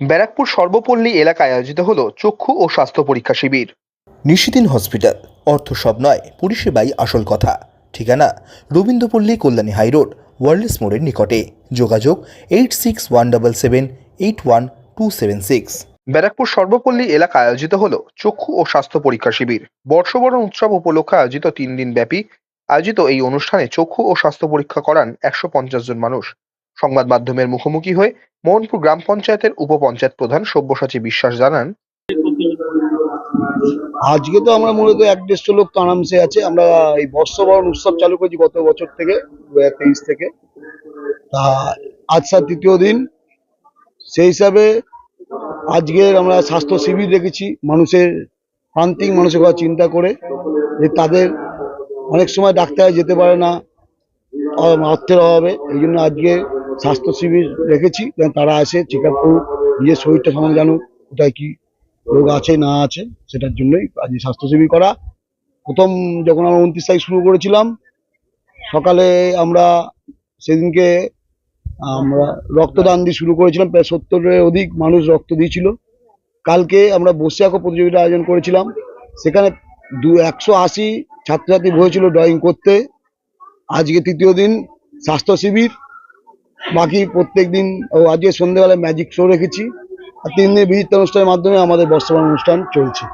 ব্যারাকপুর সর্বপল্লী এলাকায় আয়োজিত হলো চক্ষু ও স্বাস্থ্য পরীক্ষা শিবির। নিশিদিন হসপিটাল। অর্থ সব নয় পরিষেবাই আসল কথা। ঠিকানা রবীন্দ্রপল্লী কল্যাণী হাইরোড ওয়ার্ল্ডস মোড়ের নিকটে। যোগাযোগ eight six one double seven eight one two seven six. Barrackpore Sarbapalli এলাকায় আয়োজিত হল চক্ষু ও স্বাস্থ্য পরীক্ষা শিবির। বর্ষবরণ উৎসব উপলক্ষে আয়োজিত তিন দিন ব্যাপী আয়োজিত এই অনুষ্ঠানে চক্ষু ও স্বাস্থ্য পরীক্ষা করান একশো পঞ্চাশ জন মানুষ। সংবাদ মাধ্যমের মুখোমুখি হয়ে মোহনপুর গ্রাম পঞ্চায়েতের উপপঞ্চায়েত প্রধান সব্যসাচী বিশ্বাস জানান, আজকে তো আমরা মূলত এক দেড়শো লোক তো আরামসে আছে। আমরা এই বর্ষবরণ উৎসব চালু করেছি গত বছর থেকে, দু হাজার তেইশ থেকে। তা আজ স্যার তৃতীয় দিন। সেই হিসাবে আজকের আমরা স্বাস্থ্য শিবির রেখেছি মানুষের প্রান্তিক মানুষের কথা চিন্তা করে যে তাদের অনেক সময় ডাক্তারে যেতে পারে না অর্থের অভাবে। এই জন্য আজকে স্বাস্থ্য শিবির রেখেছি, যেন তারা আসে চেক আপ করুক, নিজের শরীরটা সম্বন্ধে জানুক, কোথায় কি রোগ আছে, না আছে, সেটার জন্যই আজকে স্বাস্থ্য শিবির করা। প্রথম যখন আমরা উনত্রিশ তারিখ শুরু করেছিলাম, সকালে আমরা সেদিনকে আমরা রক্তদান দিয়ে শুরু করেছিলাম, প্রায় সত্তরের অধিক মানুষ রক্ত দিয়েছিল। কালকে আমরা বসে আঁকো প্রতিযোগিতা আয়োজন করেছিলাম, সেখানে দু, একশো আশি ছাত্রছাত্রী হয়েছিল ড্রয়িং করতে। আজকে তৃতীয় দিন স্বাস্থ্য শিবির বাকি প্রত্যেক দিন ও আজকে সন্ধ্যেবেলায় ম্যাজিক শো রেখেছি। আর তিন দিনের বিচিত্র অনুষ্ঠানের মাধ্যমে আমাদের বর্ষমান অনুষ্ঠান চলছে।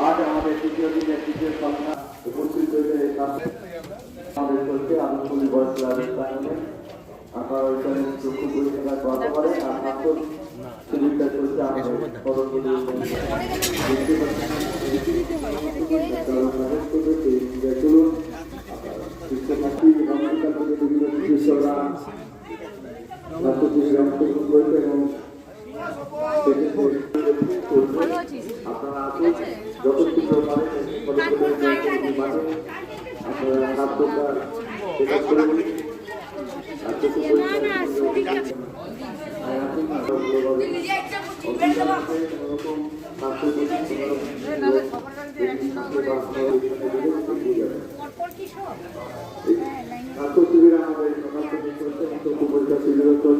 আজ আমাদের তৃতীয় দিনের তৃতীয় সন্ধ্যা উপস্থিত হয়েছে আমাদের চলছে আনন্দপুরি বয়স ক্লাবের আপনারা ওইখানে চক্ষু পরিষেবা করাতে পারেন আর স্বাস্থ্য শিবিরটা চলছে আমাদের সদস্যদের শিবিরে অংশগ্রহণ করেছে এবং আপনারা আসুন যত শীঘ্র পারেন সদস্যদের মাঝে আপনারা খাদ্যটা চেক আপ করে নিন আর চক্ষু পরীক্ষা আর আসুন ওরকম স্বাস্থ্য স্বাস্থ্য শিবির আমাদের সকাল থেকে চলছে এবং চক্ষু পরীক্ষা শিবিরও চলছে